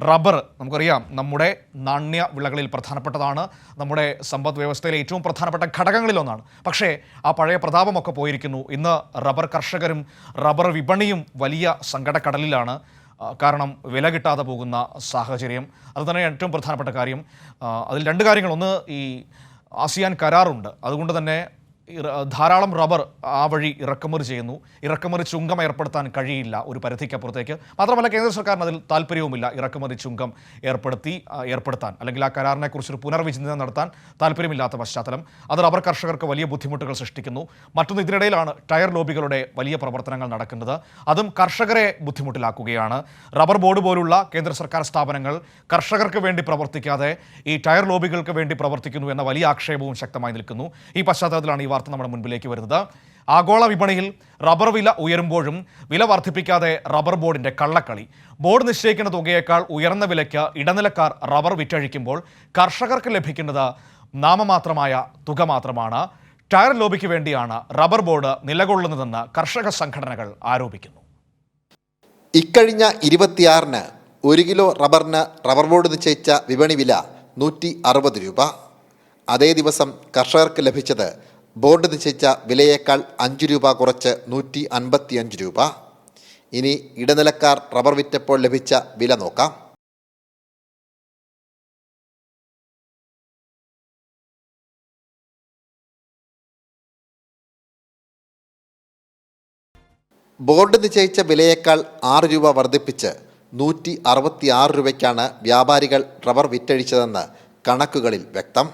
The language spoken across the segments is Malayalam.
റബ്ബർ നമുക്കറിയാം നമ്മുടെ നാണ്യ വിളകളിൽ പ്രധാനപ്പെട്ടതാണ്. നമ്മുടെ സമ്പദ് വ്യവസ്ഥയിലെ ഏറ്റവും പ്രധാനപ്പെട്ട ഘടകങ്ങളിലൊന്നാണ് പക്ഷേ ആ പഴയ പ്രതാപമൊക്കെ പോയിരിക്കുന്നു. ഇന്ന് റബ്ബർ കർഷകരും റബ്ബർ വിപണിയും വലിയ സങ്കടക്കടലിലാണ്. കാരണം വില കിട്ടാതെ പോകുന്ന സാഹചര്യം. അതുതന്നെ ഏറ്റവും പ്രധാനപ്പെട്ട കാര്യം. അതിൽ രണ്ട് കാര്യങ്ങൾ. ഒന്ന് ഈ ആസിയാൻ കരാറുണ്ട്. അതുകൊണ്ട് തന്നെ ധാരാളം റബ്ബർ ആ വഴി ഇറക്കുമതി ചെയ്യുന്നു. ഇറക്കുമതി ചുങ്കം ഏർപ്പെടുത്താൻ കഴിയില്ല ഒരു പരിധിക്കപ്പുറത്തേക്ക്. മാത്രമല്ല കേന്ദ്ര സർക്കാരിന് അതിൽ താല്പര്യവുമില്ല ഇറക്കുമതി ചുങ്കം ഏർപ്പെടുത്തി ഏർപ്പെടുത്താൻ. അല്ലെങ്കിൽ ആ കരാറിനെ കുറിച്ചൊരു പുനർവിചിന്തനം നടത്താൻ താല്പര്യമില്ലാത്ത പശ്ചാത്തലം. അത് റബ്ബർ കർഷകർക്ക് വലിയ ബുദ്ധിമുട്ടുകൾ സൃഷ്ടിക്കുന്നു. മറ്റൊന്ന് ഇതിനിടയിലാണ് ടയർ ലോബികളുടെ വലിയ പ്രവർത്തനങ്ങൾ നടക്കുന്നത്. അതും കർഷകരെ ബുദ്ധിമുട്ടിലാക്കുകയാണ്. റബ്ബർ ബോർഡ് പോലുള്ള കേന്ദ്ര സർക്കാർ സ്ഥാപനങ്ങൾ കർഷകർക്ക് വേണ്ടി പ്രവർത്തിക്കാതെ ഈ ടയർ ലോബികൾക്ക് വേണ്ടി പ്രവർത്തിക്കുന്നു എന്ന വലിയ ആക്ഷേപവും ശക്തമായി നിൽക്കുന്നു. ഈ പശ്ചാത്തലത്തിലാണ് ഈ വാർത്ത നമ്മുടെ മുൻപിലേക്ക് വരുന്നത്. ആഗോള വിപണിയിൽ റബ്ബർ വില ഉയരുമ്പോഴും വില വർദ്ധിപ്പിക്കാതെ റബ്ബർ ബോർഡിന്റെ കള്ളക്കളി. ബോർഡ് നിശ്ചയിക്കുന്ന തുകയേക്കാൾ ഉയർന്ന വിലയ്ക്ക് ഇടനിലക്കാർ റബ്ബർ വിറ്റഴിക്കുമ്പോൾ കർഷകർക്ക് ലഭിക്കുന്നത് നാമമാത്രമായ തുക മാത്രമാണ്. ടയർ ലോബിക്ക് വേണ്ടിയാണ് റബ്ബർ ബോർഡ് നിലകൊള്ളുന്നതെന്ന് കർഷക സംഘടനകൾ ആരോപിക്കുന്നു. ഇക്കഴിഞ്ഞ ഇരുപത്തിയാറിന് ഒരു കിലോ റബ്ബറിന് റബ്ബർ ബോർഡ് നിശ്ചയിച്ച വിപണി വില നൂറ്റി അറുപത് രൂപ. അതേ ദിവസം കർഷകർക്ക് ലഭിച്ചത് ബോർഡ് നിശ്ചയിച്ച വിലയേക്കാൾ അഞ്ച് രൂപ കുറച്ച് നൂറ്റി അൻപത്തിയഞ്ച് രൂപ. ഇനി ഇടനിലക്കാർ റബ്ബർ വിറ്റപ്പോൾ ലഭിച്ച വില നോക്കാം. ബോർഡ് നിശ്ചയിച്ച വിലയേക്കാൾ ആറ് രൂപ വർദ്ധിപ്പിച്ച് നൂറ്റി അറുപത്തി ആറ് രൂപയ്ക്കാണ് വ്യാപാരികൾ റബ്ബർ വിറ്റഴിച്ചതെന്ന് കണക്കുകളിൽ വ്യക്തം.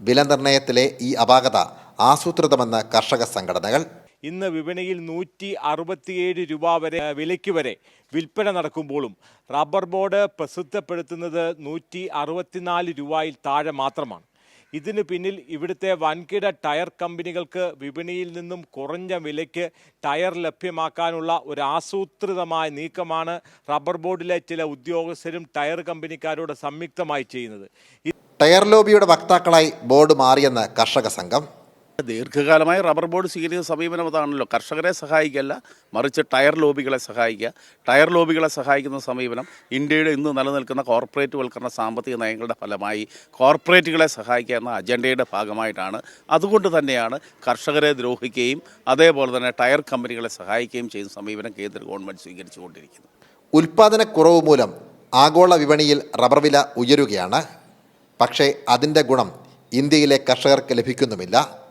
വില നിർണയത്തിലെ ഈ അപാകത ആസൂത്രിതമെന്ന് കർഷക സംഘടനകൾ. ഇന്ന് വിപണിയിൽ നൂറ്റി അറുപത്തിയേഴ് രൂപ വരെ വിലയ്ക്ക് വരെ വിൽപ്പന നടക്കുമ്പോഴും റബ്ബർ ബോർഡ് പ്രസിദ്ധപ്പെടുത്തുന്നത് നൂറ്റി അറുപത്തിനാല് രൂപയിൽ താഴെ മാത്രമാണ്. ഇതിനു പിന്നിൽ ഇവിടുത്തെ വൻകിട ടയർ കമ്പനികൾക്ക് വിപണിയിൽ നിന്നും കുറഞ്ഞ വിലയ്ക്ക് ടയർ ലഭ്യമാക്കാനുള്ള ഒരു ആസൂത്രിതമായ നീക്കമാണ് റബ്ബർ ബോർഡിലെ ചില ഉദ്യോഗസ്ഥരും ടയർ കമ്പനിക്കാരോട് സംയുക്തമായി ചെയ്യുന്നത്. ടയർ ലോബിയുടെ വക്താക്കളായി ബോർഡ് മാറിയെന്ന് കർഷക സംഘം. ദീർഘകാലമായി റബ്ബർ ബോർഡ് സ്വീകരിക്കുന്ന സമീപനം അതാണല്ലോ. കർഷകരെ സഹായിക്കല്ല മറിച്ച് ടയർ ലോബികളെ സഹായിക്കുക. ടയർ ലോബികളെ സഹായിക്കുന്ന സമീപനം ഇന്ത്യയുടെ ഇന്ന് നിലനിൽക്കുന്ന കോർപ്പറേറ്റ് വൽക്കരണ സാമ്പത്തിക നയങ്ങളുടെ ഫലമായി കോർപ്പറേറ്റുകളെ സഹായിക്കുക എന്ന അജണ്ടയുടെ ഭാഗമായിട്ടാണ്. അതുകൊണ്ട് തന്നെയാണ് കർഷകരെ ദ്രോഹിക്കുകയും അതേപോലെ തന്നെ ടയർ കമ്പനികളെ സഹായിക്കുകയും ചെയ്യുന്ന സമീപനം കേന്ദ്ര ഗവൺമെന്റ് സ്വീകരിച്ചുകൊണ്ടിരിക്കുന്നത് ഉൽപാദനക്കുറവ് മൂലം ആഗോള വിപണിയിൽ റബ്ബർ വില ഉയരുകയാണ്. പക്ഷേ അതിന്റെ ഗുണം ഇന്ത്യയിലെ കർഷകർക്ക് ലഭിക്കുന്നുമില്ല.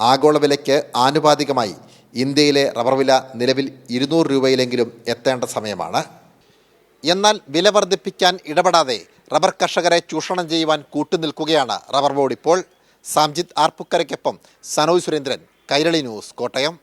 ആഗോള വിലയ്ക്ക് ആനുപാതികമായി ഇന്ത്യയിലെ റബ്ബർ വില നിലവിൽ ഇരുന്നൂറ് രൂപയിലെങ്കിലും എത്തേണ്ട സമയമാണ്. എന്നാൽ വില വർദ്ധിപ്പിക്കാൻ ഇടപെടാതെ റബ്ബർ കർഷകരെ ചൂഷണം ചെയ്യുവാൻ കൂട്ടുനിൽക്കുകയാണ് റബ്ബർ ബോർഡ് ഇപ്പോൾ. സാംജിത് ആർപ്പുക്കരയ്ക്കൊപ്പം സനോജ് സുരേന്ദ്രൻ കൈരളി ന്യൂസ് കോട്ടയം.